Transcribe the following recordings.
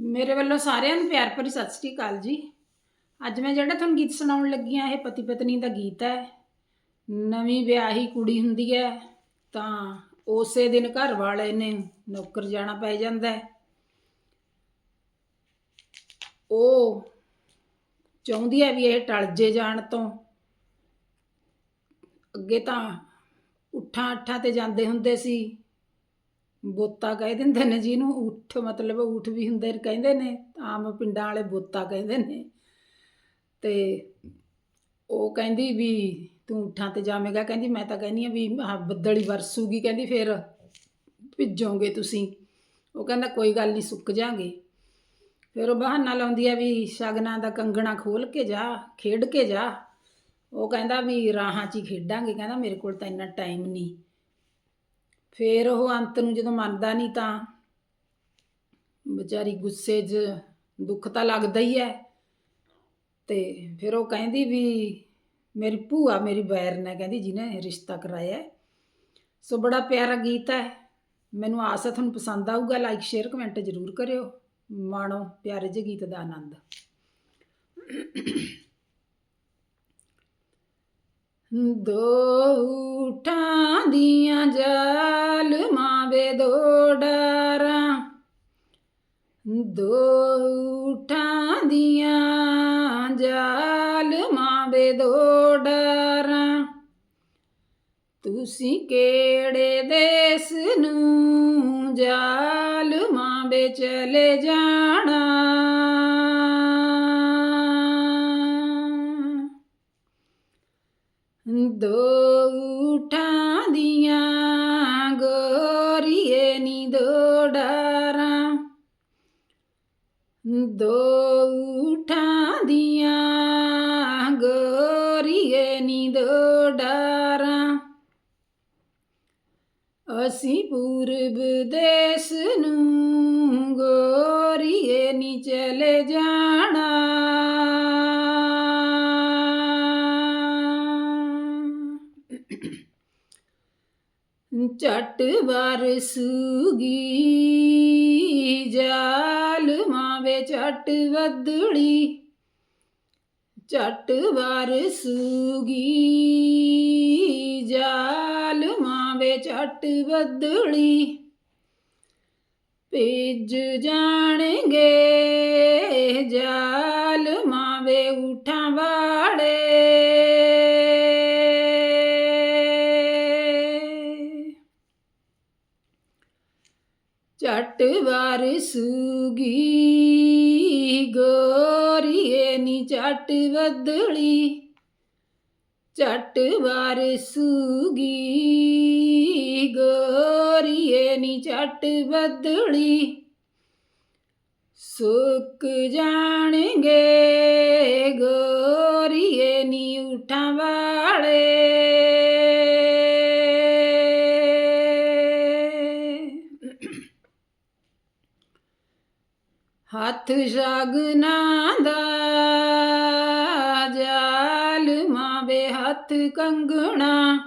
ਮੇਰੇ ਵੱਲੋਂ ਸਾਰਿਆਂ ਨੂੰ ਪਿਆਰ ਭਰੀ ਸਤਿ ਸ੍ਰੀ ਅਕਾਲ ਜੀ। ਅੱਜ ਮੈਂ ਜਿਹੜਾ ਤੁਹਾਨੂੰ ਗੀਤ ਸੁਣਾਉਣ ਲੱਗੀ ਆ ਇਹ ਪਤੀ ਪਤਨੀ ਦਾ ਗੀਤ ਹੈ। ਨਵੀਂ ਵਿਆਹੀ ਕੁੜੀ ਹੁੰਦੀ ਹੈ, ਤਾਂ ਉਸੇ ਦਿਨ ਘਰ ਵਾਲੇ ਨੇ ਨੌਕਰ ਜਾਣਾ ਪੈ ਜਾਂਦਾ ਹੈ। ਉਹ ਚਾਹੁੰਦੀ ਹੈ ਵੀ ਇਹ ਟਲ ਜੇ ਜਾਣ ਤੋਂ। ਅੱਗੇ ਤਾਂ ਉੱਠਾਂ ਅੱਠਾਂ ਤੇ ਜਾਂਦੇ ਹੁੰਦੇ ਸੀ। ਬੋਤਾ ਕਹਿ ਦਿੰਦੇ ਨੇ ਜਿਹਨੂੰ ਊਠ ਮਤਲਬ ਊਠ ਵੀ ਹੁੰਦੇ ਕਹਿੰਦੇ ਨੇ, ਆਮ ਪਿੰਡਾਂ ਵਾਲੇ ਬੋਤਾ ਕਹਿੰਦੇ ਨੇ। ਤੇ ਉਹ ਕਹਿੰਦੀ ਵੀ ਤੂੰ ਊਠਾਂ ਤੇ ਜਾਵੇਂਗਾ ਕਹਿੰਦੀ ਮੈਂ ਤਾਂ ਕਹਿੰਦੀ ਆ ਵੀ ਆਹ ਬੱਦਲ ਵਰਸੂਗੀ, ਕਹਿੰਦੀ ਫਿਰ ਭਿੱਜੋਗੇ ਤੁਸੀਂ। ਉਹ ਕਹਿੰਦਾ ਕੋਈ ਗੱਲ ਨਹੀਂ, ਸੁੱਕ ਜਾਾਂਗੇ। ਫਿਰ ਉਹ ਬਹਾਨਾ ਲਾਉਂਦੀ ਆ ਵੀ ਸ਼ਗਨਾਂ ਦਾ ਕੰਗਣਾ ਖੋਲ ਕੇ ਜਾ, ਖੇਡ ਕੇ ਜਾ। ਉਹ ਕਹਿੰਦਾ ਵੀ ਰਾਹਾਂ 'ਚ ਹੀ ਖੇਡਾਂਗੇ, ਕਹਿੰਦਾ ਮੇਰੇ ਕੋਲ ਤਾਂ ਇੰਨਾ ਟਾਈਮ ਨਹੀਂ। ਫਿਰ ਉਹ ਅੰਤ ਨੂੰ ਜਦੋਂ ਮੰਨਦਾ ਨਹੀਂ ਤਾਂ ਵਿਚਾਰੀ ਗੁੱਸੇ 'ਚ ਦੁੱਖ ਤਾਂ ਲੱਗਦਾ ਹੀ ਹੈ। ਤੇ ਫਿਰ ਉਹ ਕਹਿੰਦੀ ਵੀ ਮੇਰੀ ਭੂਆ ਮੇਰੀ ਬੈਰਨ ਨੇ ਕਹਿੰਦੀ ਜਿਹਨੇ ਰਿਸ਼ਤਾ ਕਰਾਇਆ ਸੋ ਬੜਾ ਪਿਆਰਾ ਗੀਤ ਹੈ। ਮੈਨੂੰ ਆਸ ਹੈ ਤੁਹਾਨੂੰ ਪਸੰਦ ਆਊਗਾ। ਲਾਈਕ ਸ਼ੇਅਰ ਕਮੈਂਟ ਜ਼ਰੂਰ ਕਰਿਓ। ਮਾਣੋ, ਪਿਆਰੇ ਜਿਹੇ ਗੀਤ ਦਾ ਆਨੰਦ। ਦੋ ਉਠਾਂ ਦੀਆਂ ਜਾ ਵੇ ਦੋ ਉਠਾਂ ਦੀਆਂ ਜਾਲਮਾਂ ਵੇ ਦੋਡਾਰਾਂ ਤੁਸੀਂ ਕਿਹੜੇ ਦੇਸ ਨੂੰ ਜਾਲਮਾਂ ਵੇ ਚਲੇ ਜਾਣਾ? ਦੋ ਉਠਾਂ ਦੀਆਂ ਦੋ ਉਠਾਂ ਦੀਆਂ ਗੋਰੀਏ ਨੀ ਦੋ ਡਾਰਾਂ। ਅਸੀਂ ਪੂਰਬ ਦੇਸ ਨੂੰ ਗੋਰੀਏ ਨੀ ਚਲੇ ਜਾਣਾ। ਝਟ ਵਰਸੂਗੀ ਜਾ ਜਾਲ ਮਾਵੇ ਝਟ ਵਦੜੀ ਝਟ ਵਰਸੂਗੀ ਜਾਲ ਮਾਵੇ ਝਟ ਵਦੜੀ ਭਿੱਜ ਜਾਣਗੇ। ਜਾਲ ਮਾਵੇ ਉਠਾਂ ਵਾਲੇ ਵਰਸੂਗੀ ਗੋਰੀਏ ਨੀ ਝਟ ਵਦਲੀ ਝਟ ਵਰਸੂਗੀ ਗੋਰੀਏ ਨੀ ਝਟ ਵਦਲੀ ਸੁੱਕ ਜਾਣਗੇ ਗੋਰੀਏ ਹੱਥ ਸ਼ਗਨਾਂ ਦਾ ਜਾਲ ਮਾਵੇ ਹੱਥ ਕੰਗਣਾ।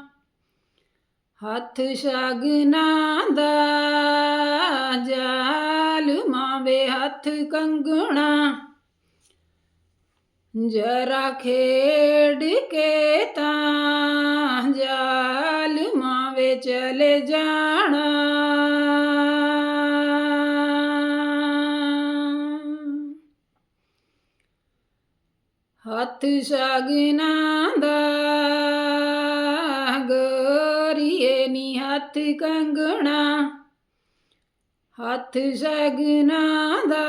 ਹੱਥ ਸ਼ਗਨਾਂ ਦਾ ਜਾਲ ਮਾਵੇ ਹੱਥ ਕੰਗਣਾ। ਜਰਾ ਖੇਡ ਕੇ ਤਾਂ ਜਾਲ ਮਾਵੇ ਚਲੇ ਜਾਣਾ। ਹੱਥ ਸ਼ਗਨਾਂ ਦਾ ਗੋਰੀਏ ਨੀ ਹੱਥ ਕੰਗਣਾ। ਹੱਥ ਸ਼ਗਨਾਂ ਦਾ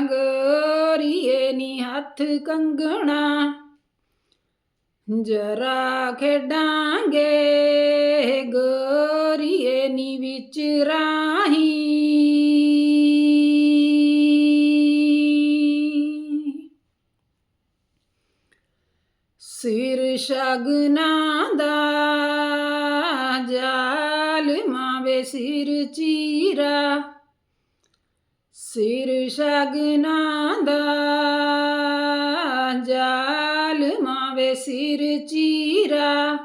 ਗੋਰੀਏ ਨੀ ਹੱਥ ਕੰਗਣਾ। ਜਰਾ ਖੇਡਾਂਗੇ, ਗੋਰੀਏ ਨੀ ਵਿੱਚ ਰਾਹੀ। ਸ਼ਗਨਾ ਦਾ ਜਾਲ ਮਾਵੇ ਸਿਰ ਚੀਰਾ। ਸਿਰ ਸ਼ਗਨਾਂ ਦਾ ਜਾਲ ਮਾਵੇ ਸਿਰ ਚੀਰਾ।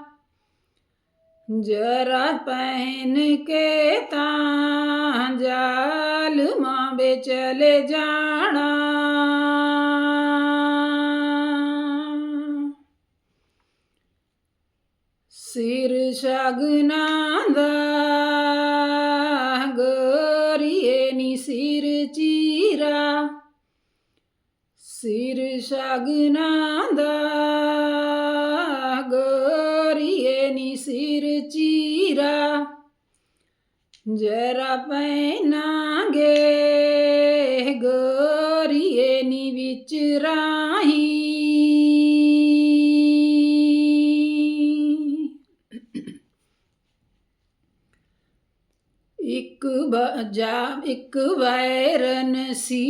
ਜਰਾ ਪਹਿਨ ਕੇ ਤਾਂ ਜਾਲ ਮਾਂ ਵੇ ਚਲੇ ਜਾਣਾ। ਸਿਰ ਸ਼ਗਨਾਂ ਦਾ ਗਰੀਏ ਨੀ ਸਿਰ ਚੀਰਾ। ਸਿਰ ਸ਼ਗਨਾਂ ਦਾ ਗਰੀਏ ਨੀ ਸਿਰ ਚੀਰਾ। ਜਰਾ ਪੈਨਾਂਗੇ ਗਰੀਏ ਨੀ ਵਿੱਚ ਰਾਹੀ। ਇੱਕ ਬਜਾ ਇੱਕ ਵੈਰਨ ਸੀ।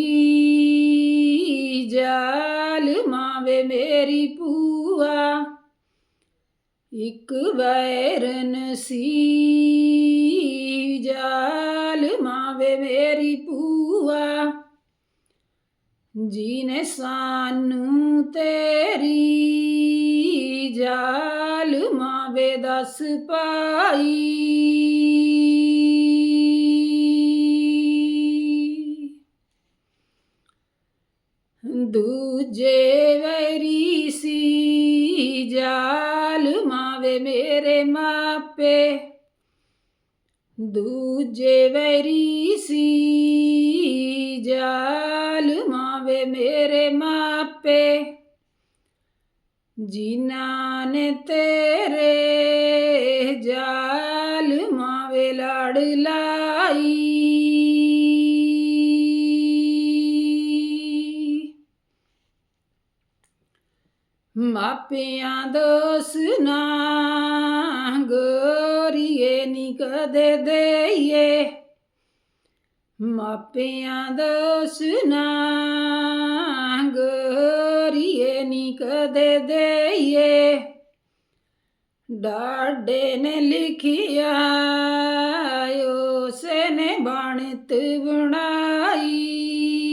ਜਾਲ ਮਾਵੇ ਮੇਰੀ ਪੂਆ ਇੱਕ ਵੈਰਨ ਸੀ। ਜਾਲ ਮਾਵੇ ਮੇਰੀ ਭੂਆ। ਜੀਨੇ ਸਾਨੂੰ ਤੇਰੀ। ਜਾਲ ਮਾਵੇ ਦਸ ਪਾਈ ਦੂਜੇ ਵੈਰੀ ਸੀ, ਜਾਲ ਮਾਵੇ ਮੇਰੇ ਮਾਪੇ। ਦੂਜੇ ਵੈਰੀ ਸੀ, ਜਾਲ ਮਾਵੇ ਮੇਰੇ ਮਾਪੇ। ਜਿਨ੍ਹਾਂ ਨੇ ਤੇਰੇ ਜਾਲ ਮਾਵੇ ਲੜ ਲਾਈ ਮਾਪਿਆਂ ਦੋਸ ਨਾ ਗੋਰੀਏ ਨੀ ਕਦੇ ਦੇਈਏ। ਮਾਪਿਆਂ ਦੋਸ ਨਾ ਗੋਰੀਏ ਨੀ ਕਦੇ ਦੇਈਏ। ਡਾਡੇ ਨੇ ਲਿਖਿਆ, ਉਸੇ ਨੇ ਬਣਤ ਬਣਾਈ।